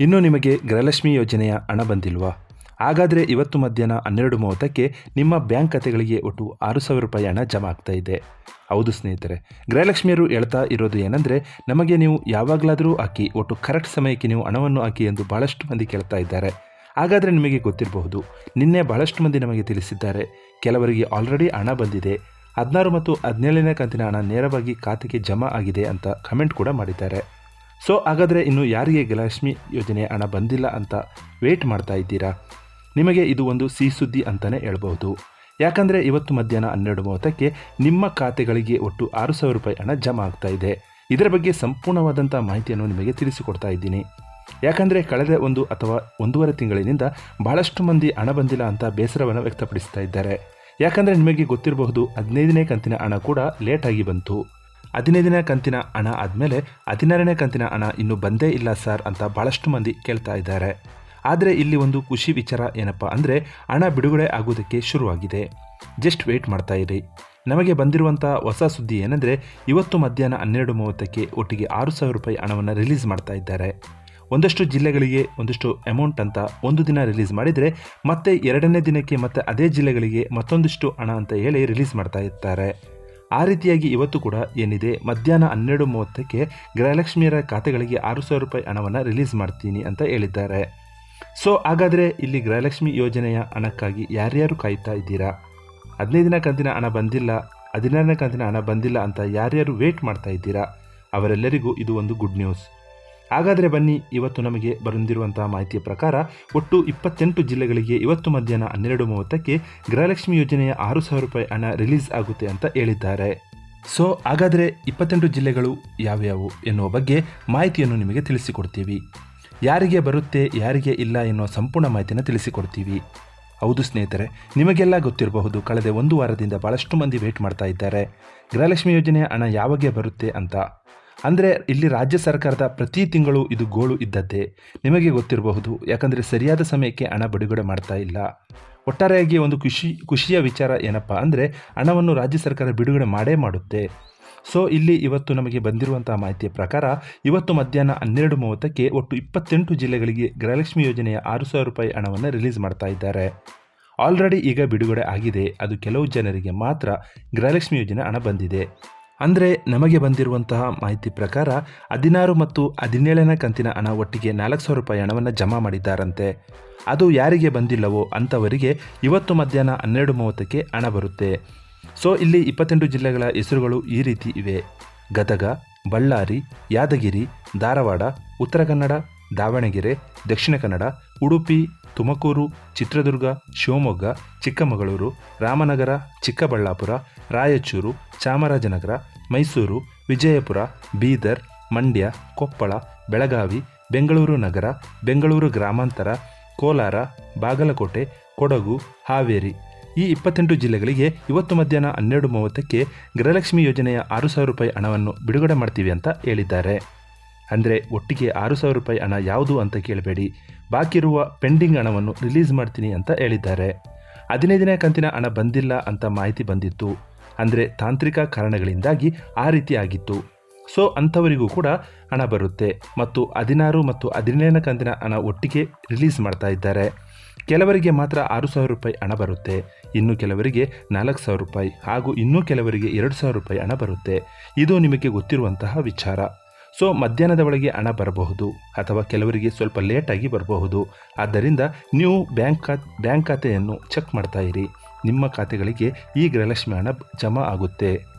ಇನ್ನು ನಿಮಗೆ ಗೃಹಲಕ್ಷ್ಮಿ ಯೋಜನೆಯ ಹಣ ಬಂದಿಲ್ವಾ? ಹಾಗಾದರೆ ಇವತ್ತು ಮಧ್ಯಾಹ್ನ ಹನ್ನೆರಡು ಮೂವತ್ತಕ್ಕೆ ನಿಮ್ಮ ಬ್ಯಾಂಕ್ ಖಾತೆಗಳಿಗೆ ಒಟ್ಟು ಆರು ಸಾವಿರ ರೂಪಾಯಿ ಹಣ ಜಮಾ ಆಗ್ತಾ ಇದೆ. ಹೌದು ಸ್ನೇಹಿತರೆ, ಗೃಹಲಕ್ಷ್ಮಿಯರು ಹೇಳ್ತಾ ಇರೋದು ಏನಂದರೆ, ನಮಗೆ ನೀವು ಯಾವಾಗಲಾದರೂ ಹಾಕಿ, ಒಟ್ಟು ಕರೆಕ್ಟ್ ಸಮಯಕ್ಕೆ ನೀವು ಹಣವನ್ನು ಹಾಕಿ ಎಂದು ಭಾಳಷ್ಟು ಮಂದಿ ಕೇಳ್ತಾ ಇದ್ದಾರೆ. ಹಾಗಾದರೆ ನಿಮಗೆ ಗೊತ್ತಿರಬಹುದು, ನಿನ್ನೆ ಬಹಳಷ್ಟು ಮಂದಿ ನಮಗೆ ತಿಳಿಸಿದ್ದಾರೆ, ಕೆಲವರಿಗೆ ಆಲ್ರೆಡಿ ಹಣ ಬಂದಿದೆ. ಹದಿನಾರು ಮತ್ತು ಹದಿನೇಳನೇ ಕಂತಿನ ಹಣ ನೇರವಾಗಿ ಖಾತೆಗೆ ಜಮಾ ಆಗಿದೆ ಅಂತ ಕಮೆಂಟ್ ಕೂಡ ಮಾಡಿದ್ದಾರೆ. ಸೊ ಹಾಗಾದರೆ ಇನ್ನು ಯಾರಿಗೆ ಗೃಹಲಕ್ಷ್ಮಿ ಯೋಜನೆ ಹಣ ಬಂದಿಲ್ಲ ಅಂತ ವೇಟ್ ಮಾಡ್ತಾ ಇದ್ದೀರಾ? ನಿಮಗೆ ಇದು ಒಂದು ಸಿ ಸುದ್ದಿ ಅಂತಲೇ ಹೇಳ್ಬೋದು ಯಾಕಂದರೆ ಇವತ್ತು ಮಧ್ಯಾಹ್ನ ಹನ್ನೆರಡು ಮೂವತ್ತಕ್ಕೆ ನಿಮ್ಮ ಖಾತೆಗಳಿಗೆ ಒಟ್ಟು ಆರು ಸಾವಿರ ರೂಪಾಯಿ ಹಣ ಜಮಾ ಆಗ್ತಾ ಇದೆ. ಇದರ ಬಗ್ಗೆ ಸಂಪೂರ್ಣವಾದಂಥ ಮಾಹಿತಿಯನ್ನು ನಿಮಗೆ ತಿಳಿಸಿಕೊಡ್ತಾ ಇದ್ದೀನಿ. ಯಾಕಂದರೆ ಕಳೆದ ಒಂದು ಅಥವಾ ಒಂದೂವರೆ ತಿಂಗಳಿನಿಂದ ಬಹಳಷ್ಟು ಮಂದಿ ಹಣ ಬಂದಿಲ್ಲ ಅಂತ ಬೇಸರವನ್ನು ವ್ಯಕ್ತಪಡಿಸ್ತಾ ಇದ್ದಾರೆ. ಯಾಕಂದರೆ ನಿಮಗೆ ಗೊತ್ತಿರಬಹುದು ಹದಿನೈದನೇ ಕಂತಿನ ಹಣ ಕೂಡ ಲೇಟಾಗಿ ಬಂತು. ಹದಿನೈದನೇ ಕಂತಿನ ಹಣ ಆದಮೇಲೆ ಹದಿನಾರನೇ ಕಂತಿನ ಹಣ ಇನ್ನೂ ಬಂದೇ ಇಲ್ಲ ಸರ್ ಅಂತ ಭಾಳಷ್ಟು ಮಂದಿ ಕೇಳ್ತಾ ಇದ್ದಾರೆ. ಆದರೆ ಇಲ್ಲಿ ಒಂದು ಖುಷಿ ವಿಚಾರ ಏನಪ್ಪ ಅಂದರೆ ಹಣ ಬಿಡುಗಡೆ ಆಗೋದಕ್ಕೆ ಶುರುವಾಗಿದೆ. ಜಸ್ಟ್ ವೆಯ್ಟ್ ಮಾಡ್ತಾ ಇರಿ. ನಮಗೆ ಬಂದಿರುವಂಥ ಹೊಸ ಸುದ್ದಿ ಏನಂದರೆ ಇವತ್ತು ಮಧ್ಯಾಹ್ನ ಹನ್ನೆರಡು ಮೂವತ್ತಕ್ಕೆ ಒಟ್ಟಿಗೆ ಆರು ಸಾವಿರ ರೂಪಾಯಿ ಹಣವನ್ನು ರಿಲೀಸ್ ಮಾಡ್ತಾ ಇದ್ದಾರೆ. ಒಂದಷ್ಟು ಜಿಲ್ಲೆಗಳಿಗೆ ಒಂದಷ್ಟು ಅಮೌಂಟ್ ಅಂತ ಒಂದು ದಿನ ರಿಲೀಸ್ ಮಾಡಿದರೆ ಮತ್ತೆ ಎರಡನೇ ದಿನಕ್ಕೆ ಮತ್ತೆ ಅದೇ ಜಿಲ್ಲೆಗಳಿಗೆ ಮತ್ತೊಂದಿಷ್ಟು ಹಣ ಅಂತ ಹೇಳಿ ರಿಲೀಸ್ ಮಾಡ್ತಾ ಇರ್ತಾರೆ. ಆ ರೀತಿಯಾಗಿ ಇವತ್ತು ಕೂಡ ಏನಿದೆ, ಮಧ್ಯಾಹ್ನ ಹನ್ನೆರಡು ಮೂವತ್ತಕ್ಕೆ ಗೃಹಲಕ್ಷ್ಮಿಯರ ಖಾತೆಗಳಿಗೆ ಆರು ಸಾವಿರ ರೂಪಾಯಿ ಹಣವನ್ನು ರಿಲೀಸ್ ಮಾಡ್ತೀನಿ ಅಂತ ಹೇಳಿದ್ದಾರೆ. ಸೊ, ಹಾಗಾದರೆ ಇಲ್ಲಿ ಗೃಹಲಕ್ಷ್ಮಿ ಯೋಜನೆಯ ಹಣಕ್ಕಾಗಿ ಯಾರ್ಯಾರು ಕಾಯ್ತಾ ಇದ್ದೀರಾ? ಹದಿನೈದನೇ ಕಂತಿನ ಹಣ ಬಂದಿಲ್ಲ, ಹದಿನಾರನೇ ಕಂತಿನ ಹಣ ಬಂದಿಲ್ಲ ಅಂತ ಯಾರ್ಯಾರು ವೇಟ್ ಮಾಡ್ತಾ ಇದ್ದೀರಾ? ಅವರೆಲ್ಲರಿಗೂ ಇದು ಒಂದು ಗುಡ್ ನ್ಯೂಸ್ ಹಾಗಾದರೆ ಬನ್ನಿ, ಇವತ್ತು ನಮಗೆ ಬಂದಿರುವಂಥ ಮಾಹಿತಿಯ ಪ್ರಕಾರ ಒಟ್ಟು ಇಪ್ಪತ್ತೆಂಟು ಜಿಲ್ಲೆಗಳಿಗೆ ಇವತ್ತು ಮಧ್ಯಾಹ್ನ ಹನ್ನೆರಡು ಮೂವತ್ತಕ್ಕೆ ಗೃಹಲಕ್ಷ್ಮಿ ಯೋಜನೆಯ ಆರು ಸಾವಿರ ರೂಪಾಯಿ ಹಣ ರಿಲೀಸ್ ಆಗುತ್ತೆ ಅಂತ ಹೇಳಿದ್ದಾರೆ. ಸೊ, ಹಾಗಾದರೆ ಇಪ್ಪತ್ತೆಂಟು ಜಿಲ್ಲೆಗಳು ಯಾವ್ಯಾವು ಎನ್ನುವ ಬಗ್ಗೆ ಮಾಹಿತಿಯನ್ನು ನಿಮಗೆ ತಿಳಿಸಿಕೊಡ್ತೀವಿ. ಯಾರಿಗೆ ಬರುತ್ತೆ, ಯಾರಿಗೆ ಇಲ್ಲ ಎನ್ನುವ ಸಂಪೂರ್ಣ ಮಾಹಿತಿಯನ್ನು ತಿಳಿಸಿಕೊಡ್ತೀವಿ. ಹೌದು ಸ್ನೇಹಿತರೆ, ನಿಮಗೆಲ್ಲ ಗೊತ್ತಿರಬಹುದು, ಕಳೆದ ಒಂದು ವಾರದಿಂದ ಭಾಳಷ್ಟು ಮಂದಿ ವೇಟ್ ಮಾಡ್ತಾ ಇದ್ದಾರೆ. ಗೃಹಲಕ್ಷ್ಮಿ ಯೋಜನೆಯ ಹಣ ಯಾವಾಗ ಬರುತ್ತೆ ಅಂತ. ಅಂದರೆ ಇಲ್ಲಿ ರಾಜ್ಯ ಸರ್ಕಾರದ ಪ್ರತಿ ತಿಂಗಳು ಇದು ಗೋಳು ಇದ್ದದ್ದೇ ನಿಮಗೆ ಗೊತ್ತಿರಬಹುದು. ಯಾಕಂದರೆ ಸರಿಯಾದ ಸಮಯಕ್ಕೆ ಹಣ ಬಿಡುಗಡೆ ಮಾಡ್ತಾ ಇಲ್ಲ. ಒಟ್ಟಾರೆಯಾಗಿ ಒಂದು ಖುಷಿ, ಖುಷಿಯ ವಿಚಾರ ಏನಪ್ಪ ಅಂದರೆ ಹಣವನ್ನು ರಾಜ್ಯ ಸರ್ಕಾರ ಬಿಡುಗಡೆ ಮಾಡೇ ಮಾಡುತ್ತೆ. ಸೊ ಇಲ್ಲಿ ಇವತ್ತು ನಮಗೆ ಬಂದಿರುವಂತಹ ಮಾಹಿತಿಯ ಪ್ರಕಾರ ಇವತ್ತು ಮಧ್ಯಾಹ್ನ ಹನ್ನೆರಡು ಮೂವತ್ತಕ್ಕೆ ಒಟ್ಟು ಇಪ್ಪತ್ತೆಂಟು ಜಿಲ್ಲೆಗಳಿಗೆ ಗೃಹಲಕ್ಷ್ಮಿ ಯೋಜನೆಯ ಆರು ಸಾವಿರ ರೂಪಾಯಿ ಹಣವನ್ನು ರಿಲೀಸ್ ಮಾಡ್ತಾ ಇದ್ದಾರೆ. ಆಲ್ರೆಡಿ ಈಗ ಬಿಡುಗಡೆ ಆಗಿದೆ. ಅದು ಕೆಲವು ಜನರಿಗೆ ಮಾತ್ರ ಗೃಹಲಕ್ಷ್ಮಿ ಯೋಜನೆ ಹಣ ಬಂದಿದೆ. ಅಂದರೆ ನಮಗೆ ಬಂದಿರುವಂತಹ ಮಾಹಿತಿ ಪ್ರಕಾರ ಹದಿನಾರು ಮತ್ತು ಹದಿನೇಳನೇ ಕಂತಿನ ಹಣ ಒಟ್ಟಿಗೆ ನಾಲ್ಕು ಸಾವಿರ ರೂಪಾಯಿ ಹಣವನ್ನು ಜಮಾ ಮಾಡಿದ್ದಾರಂತೆ. ಅದು ಯಾರಿಗೆ ಬಂದಿಲ್ಲವೋ ಅಂಥವರಿಗೆ ಇವತ್ತು ಮಧ್ಯಾಹ್ನ ಹನ್ನೆರಡು ಮೂವತ್ತಕ್ಕೆ ಹಣ ಬರುತ್ತೆ. ಸೊ, ಇಲ್ಲಿ ಇಪ್ಪತ್ತೆಂಟು ಜಿಲ್ಲೆಗಳ ಹೆಸರುಗಳು ಈ ರೀತಿ ಇವೆ. ಗದಗ, ಬಳ್ಳಾರಿ, ಯಾದಗಿರಿ, ಧಾರವಾಡ, ಉತ್ತರ ಕನ್ನಡ, ದಾವಣಗೆರೆ, ದಕ್ಷಿಣ ಕನ್ನಡ, ಉಡುಪಿ, ತುಮಕೂರು, ಚಿತ್ರದುರ್ಗ, ಶಿವಮೊಗ್ಗ, ಚಿಕ್ಕಮಗಳೂರು, ರಾಮನಗರ, ಚಿಕ್ಕಬಳ್ಳಾಪುರ, ರಾಯಚೂರು, ಚಾಮರಾಜನಗರ ಮೈಸೂರು, ವಿಜಯಪುರ, ಬೀದರ್, ಮಂಡ್ಯ, ಕೊಪ್ಪಳ, ಬೆಳಗಾವಿ, ಬೆಂಗಳೂರು ನಗರ, ಬೆಂಗಳೂರು ಗ್ರಾಮಾಂತರ, ಕೋಲಾರ, ಬಾಗಲಕೋಟೆ, ಕೊಡಗು, ಹಾವೇರಿ. ಈ ಇಪ್ಪತ್ತೆಂಟು ಜಿಲ್ಲೆಗಳಿಗೆ ಇವತ್ತು ಮಧ್ಯಾಹ್ನ ಹನ್ನೆರಡು ಮೂವತ್ತಕ್ಕೆ ಗೃಹಲಕ್ಷ್ಮಿ ಯೋಜನೆಯ ಆರು ಸಾವಿರ ರೂಪಾಯಿ ಹಣವನ್ನು ಬಿಡುಗಡೆ ಮಾಡ್ತೀವಿ ಅಂತ ಹೇಳಿದ್ದಾರೆ. ಅಂದರೆ ಒಟ್ಟಿಗೆ ಆರು ಸಾವಿರ ರೂಪಾಯಿ ಹಣ ಯಾವುದು ಅಂತ ಕೇಳಬೇಡಿ. ಬಾಕಿ ಇರುವ ಪೆಂಡಿಂಗ್ ಹಣವನ್ನು ರಿಲೀಸ್ ಮಾಡ್ತೀನಿ ಅಂತ ಹೇಳಿದ್ದಾರೆ. ಹದಿನೈದನೇ ಕಂತಿನ ಹಣ ಬಂದಿಲ್ಲ ಅಂತ ಮಾಹಿತಿ ಬಂದಿತ್ತು. ಅಂದರೆ ತಾಂತ್ರಿಕ ಕಾರಣಗಳಿಂದಾಗಿ ಆ ರೀತಿ ಆಗಿತ್ತು. ಸೊ ಅಂಥವರಿಗೂ ಕೂಡ ಹಣ ಬರುತ್ತೆ ಮತ್ತು ಹದಿನಾರು ಮತ್ತು ಹದಿನೇಳನೇ ಕಂತಿನ ಹಣ ಒಟ್ಟಿಗೆ ರಿಲೀಸ್ ಮಾಡ್ತಾ ಇದ್ದಾರೆ. ಕೆಲವರಿಗೆ ಮಾತ್ರ ಆರು ಸಾವಿರ ರೂಪಾಯಿ ಹಣ ಬರುತ್ತೆ. ಇನ್ನು ಕೆಲವರಿಗೆ ನಾಲ್ಕು ಸಾವಿರ ರೂಪಾಯಿ ಹಾಗೂ ಇನ್ನೂ ಕೆಲವರಿಗೆ ಎರಡು ಸಾವಿರ ರೂಪಾಯಿ ಹಣ ಬರುತ್ತೆ. ಇದು ನಿಮಗೆ ಗೊತ್ತಿರುವಂತಹ ವಿಚಾರ. ಸೊ ಮಧ್ಯಾಹ್ನದ ಒಳಗೆ ಹಣ ಬರಬಹುದು ಅಥವಾ ಕೆಲವರಿಗೆ ಸ್ವಲ್ಪ ಲೇಟಾಗಿ ಬರಬಹುದು. ಆದ್ದರಿಂದ ನೀವು ಬ್ಯಾಂಕ್ ಖಾತೆ, ಬ್ಯಾಂಕ್ ಖಾತೆಯನ್ನು ಚೆಕ್ ಮಾಡ್ತಾ ಇರಿ. ನಿಮ್ಮ ಖಾತೆಗಳಿಗೆ ಈ ಗೃಹಲಕ್ಷ್ಮಿ ಹಣ ಜಮಾ ಆಗುತ್ತೆ.